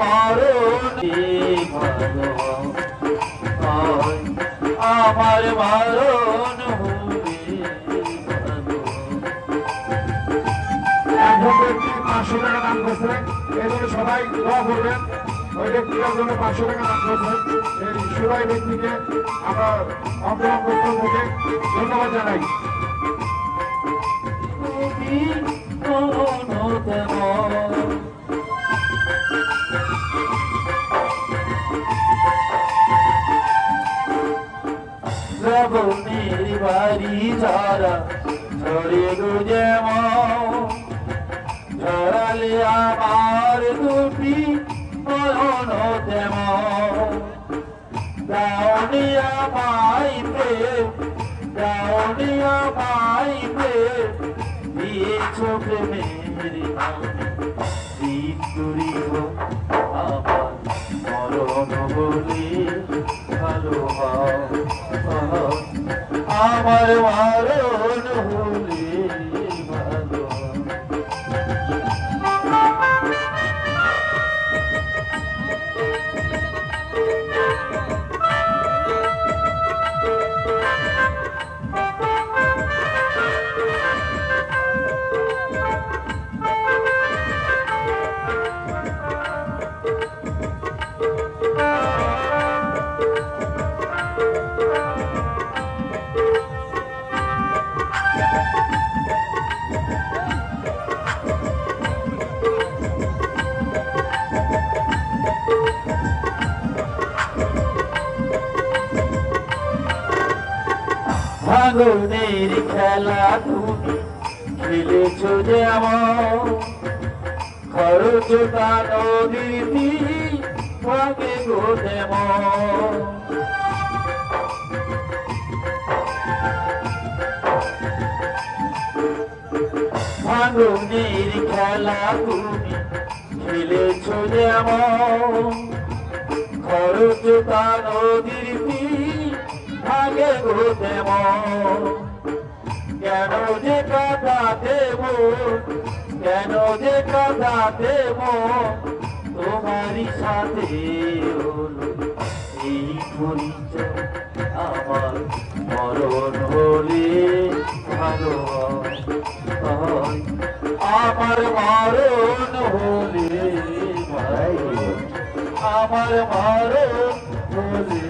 মরণ আমার মরণ পাঁচশো টাকা দান করছে এই সবাই দোয়া করবেন। ওই ব্যক্তিটার জন্য পাঁচশো টাকা দান করছে এই সুরাই ব্যক্তিকে আমরা অন্তরম পক্ষ ধন্যবাদ জানাই। শ্রাবণের বাড়ি ঝরা ঝরে গো যেমন ঝরালে আমার দুটি নয়ন তেমন। দাউনিয়া মাই প্রেম দাউনিয়া মাই প্রেম, দিয়েছ প্রেমের দিন করিব আমার আমার মরণ ভাঙনের খেলা তুমি খেলেছ যেমন খরচটা নদীর ভাগে গো তেমন ভাঙনের খেলা তুমি খেলেছ যেমন খরচটা নদীর ভাগে গো তেমন কেন যে কথা দেব, কেন যে কথা দেব, তোমারই সাথে এই পরিচয় আমার মরণ হলে ভালো আমার মরণ হলে হয়। আমার মরণ হলে